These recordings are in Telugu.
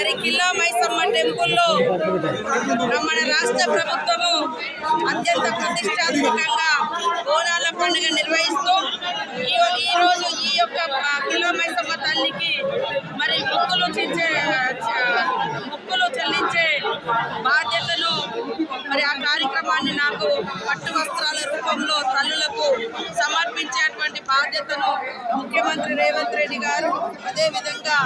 మరి మైసమ్మ టెంపుల్లో మన రాష్ట్ర ప్రభుత్వము అత్యంత ప్రతిష్టాత్మకంగా బోనాల పండుగ నిర్వహిస్తూ ఈ రోజు ఈ యొక్క కిలో మైసమ్మ తల్లికి మరి ముక్కులు ముక్కులు చెల్లించే బాధ్యతను మరి ఆ కార్యక్రమాన్ని నాకు పట్టు వస్త్రాల రూపంలో బాధ్యతను ముఖ్యమంత్రి రేవంత్ రెడ్డి గారు అదేవిధంగా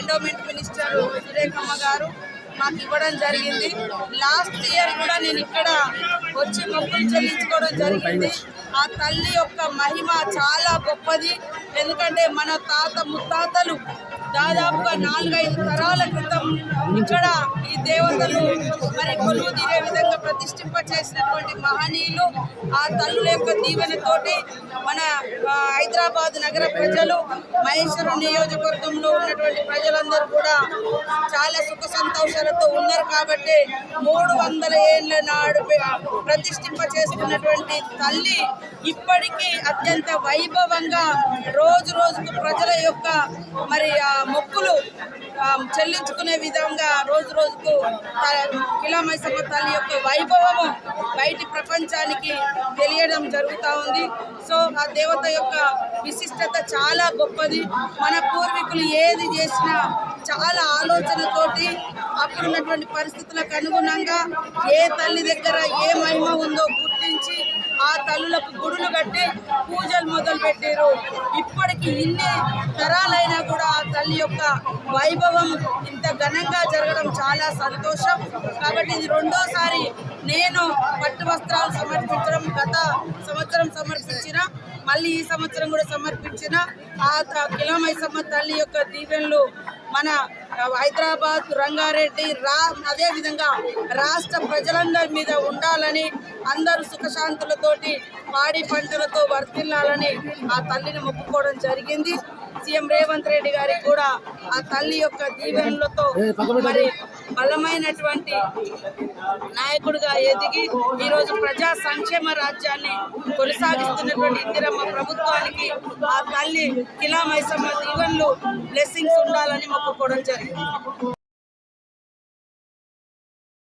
ఎండోమెంట్ మినిస్టర్ సురేఖమ్మ గారు మాకు ఇవ్వడం జరిగింది. లాస్ట్ ఇయర్ కూడా నేను ఇక్కడ వచ్చి మొక్కులు చెల్లించుకోవడం జరిగింది. ఆ తల్లి యొక్క మహిమ చాలా గొప్పది. ఎందుకంటే మన తాత ముత్తాతలు దాదాపుగా నాలుగైదు తరాల క్రితం ఇక్కడ ఈ దేవతలు మరి కొలువు తీరే విధంగా ప్రతిష్ఠింప చేసినటువంటి మహనీయులు ఆ తల్లుల యొక్క దీవెనతోటి మన హైదరాబాద్ నగర ప్రజలు మహేశ్వరం నియోజకవర్గంలో ఉన్నటువంటి ప్రజలందరూ కూడా చాలా సంతోషాలతో ఉన్నారు కాబట్టి మూడు వందల ఏళ్ళ నాడు ప్రతిష్ఠింప చేసుకున్నటువంటి తల్లి ఇప్పటికీ అత్యంత వైభవంగా రోజు ప్రజల యొక్క మరి ఆ మొక్కులు చెల్లించుకునే విధంగా రోజు రోజుకు కిలామైసమ్మ తల్లి యొక్క వైభవము బయటి ప్రపంచానికి తెలియడం జరుగుతూ ఉంది. సో ఆ దేవత యొక్క విశిష్టత చాలా గొప్పది. మన పూర్వీకులు ఏది చేసినా చాలా ఆలోచనతోటి అప్పుడున్నటువంటి పరిస్థితులకు అనుగుణంగా ఏ తల్లి దగ్గర ఏ మహిమ ఆ తల్లులకు గుడులు కట్టి పూజలు మొదలు పెట్టారు. ఇప్పటికి ఇన్ని తరాలైనా కూడా ఆ తల్లి యొక్క వైభవం ఇంత ఘనంగా జరగడం చాలా సంతోషం. కాబట్టి ఇది రెండోసారి నేను పట్టు వస్త్రాలు సమర్పించడం గత సంవత్సరం సమర్పించిన మళ్ళీ ఈ సంవత్సరం కూడా సమర్పించిన ఆ కిలోమైసమ్మ తల్లి యొక్క దీవెనలు మన హైదరాబాద్ రంగారెడ్డి రా అదే విధంగా రాష్ట్ర ప్రజలందరి మీద ఉండాలని అందరూ సుఖశాంతులతోటి పాడి పంటలతో వర్తిల్లాలని ఆ తల్లిని మొక్కుకోవడం జరిగింది. సీఎం రేవంత్ రెడ్డి గారికి కూడా ఆ తల్లి యొక్క దీవెనలతో మరి బలమైనటువంటి నాయకుడిగా ఎదిగి ఈరోజు ప్రజా సంక్షేమ రాజ్యాన్ని కొనసాగిస్తున్నటువంటి ఇందిరమ్మ ప్రభుత్వానికి ఆ తల్లి కిలా మైసమ్మ దీవెనలు బ్లెస్సింగ్స్ ఉండాలని మొక్కుకోవడం జరిగింది.